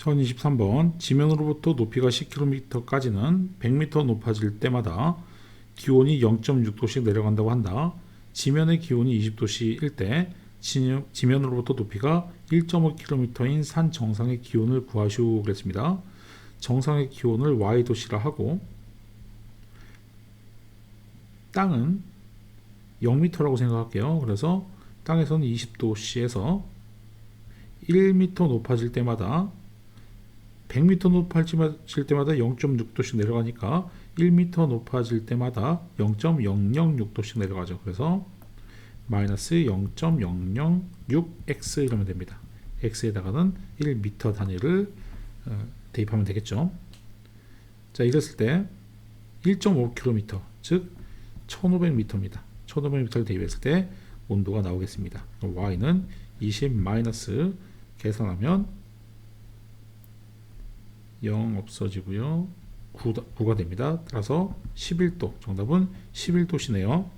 1023번 지면으로부터 높이가 10km까지는 100m 높아질 때마다 기온이 0.6도씩 내려간다고 한다. 지면의 기온이 20도씨일 때 지면- 지면으로부터 높이가 1.5km인 산 정상의 기온을 구하시오 그랬습니다. 정상의 기온을 y도시라 하고 땅은 0m라고 생각할게요. 그래서 땅에서는 20도씨에서 1m 높아질 때마다 100m 높아질 때마다 0.6도씩 내려가니까 1m 높아질 때마다 0.006도씩 내려가죠. 그래서 마이너스 0.006x 이러면 됩니다. x에다가는 1m 단위를 어, 대입하면 되겠죠. 자, 이랬을 때 1.5km, 즉 1500m입니다. 1500m를 대입했을 때 온도가 나오겠습니다. y는 20 마이너스 계산하면 0 없어지고요. 9, 가 됩니다. 따라서 11도. 정답은 11도시네요.